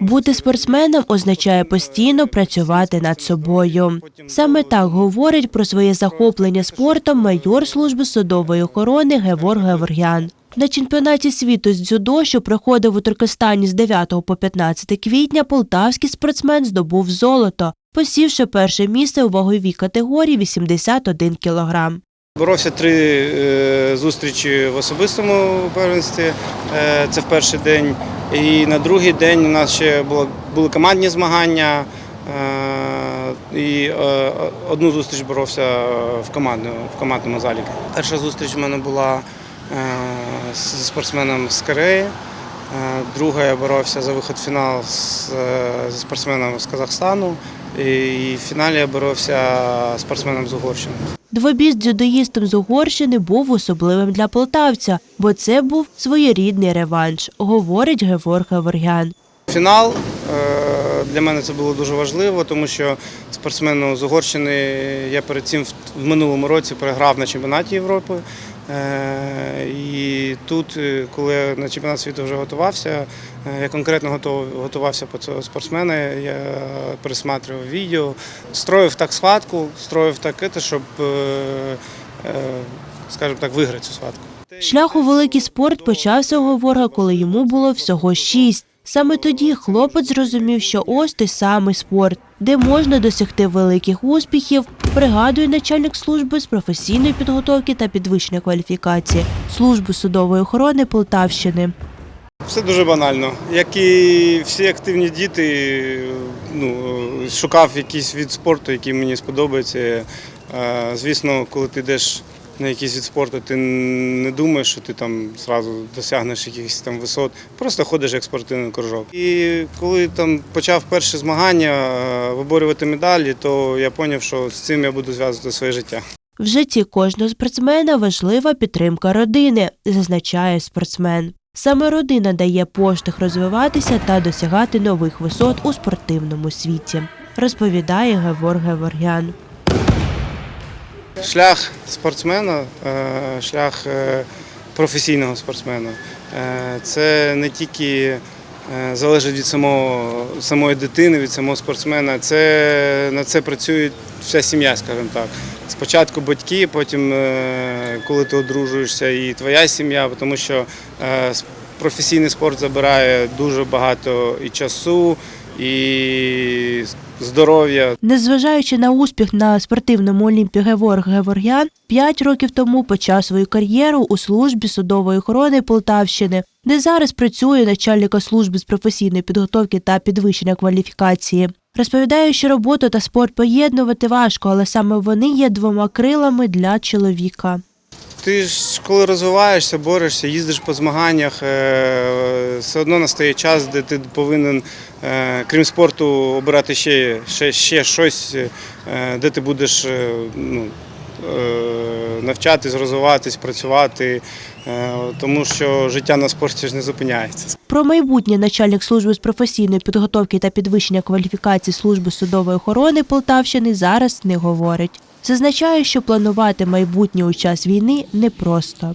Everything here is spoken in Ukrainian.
Бути спортсменом означає постійно працювати над собою. Саме так говорить про своє захоплення спортом майор служби судової охорони Гевор Геворгян. На чемпіонаті світу з дзюдо, що проходив у Туркестані з 9 по 15 квітня, полтавський спортсмен здобув золото, посівши перше місце у ваговій категорії 81 кілограм. Боровся три е, зустрічі в особистому первенстві. Е, це в перший день. І на другий день у нас ще були командні змагання. Е, і одну зустріч боровся в, командну, в командному залі. Перша зустріч в мене була е, з спортсменом з Кореї. Друга я боровся за виход в фінал зі спортсменом з Казахстану. І в фіналі я боровся з спортсменом з Угорщини. Двобій з дзюдоїстом з Угорщини був особливим для полтавця, бо це був своєрідний реванш, говорить Гевор Геворгян. Фінал е, для мене це було дуже важливо, тому що спортсмену з Угорщини я перед цим в- минулому році переграв на чемпіонаті Європи. Е, І тут, е, коли на чемпіонат світу вже готувався, е, я конкретно готувався по цього спортсмена, я пересматривав відео, строїв так схватку, строїв так, щоб, скажімо так, виграти цю схватку. Шлях у великий спорт почався у Геворга, коли йому було всього шість. Саме тоді хлопець зрозумів, що ось той самий спорт, де можна досягти великих успіхів, пригадує начальник служби з професійної підготовки та підвищення кваліфікації служби судової охорони Полтавщини. Все дуже банально. Як і всі активні діти, ну, шукав якийсь від спорту, який мені сподобається. Е, Звісно, коли ти йдеш на якийсь від спорту, ти не думаєш, що ти там зразу досягнеш якихось там висот. Просто ходиш як спортивний кружок. І коли там почав перші змагання е, виборювати медалі, то я зрозумів, що з цим я буду зв'язувати своє життя. В житті кожного спортсмена важлива підтримка родини, зазначає спортсмен. Саме родина дає поштовх розвиватися та досягати нових висот у спортивному світі, розповідає Гевор Геворгян. Шлях спортсмена, е, шлях е, професійного спортсмена. е, Це не тільки залежить від самого, самої дитини, від самого спортсмена. Це, на це працює вся сім'я, скажімо так. Спочатку батьки, потім, коли ти одружуєшся, і твоя сім'я, тому що професійний спорт забирає дуже багато і часу, і здоров'я. Незважаючи на успіх на спортивному Олімпі Геворг Геворгян, п'ять років тому почав свою кар'єру у службі судової охорони Полтавщини, де зараз працює начальника служби з професійної підготовки та підвищення кваліфікації. Розповідає, що роботу та спорт поєднувати важко, але саме вони є двома крилами для чоловіка. Ти ж коли розвиваєшся, борешся, їздиш по змаганнях, е, все одно настає час, де ти повинен, е, крім спорту, обирати ще, ще, ще щось, е, де ти будеш ну, навчатись, розвиватись, працювати, тому що життя на спорті ж не зупиняється. Про майбутнє начальник служби з професійної підготовки та підвищення кваліфікації служби судової охорони Полтавщини зараз не говорить. Зазначає, що планувати майбутнє у час війни непросто.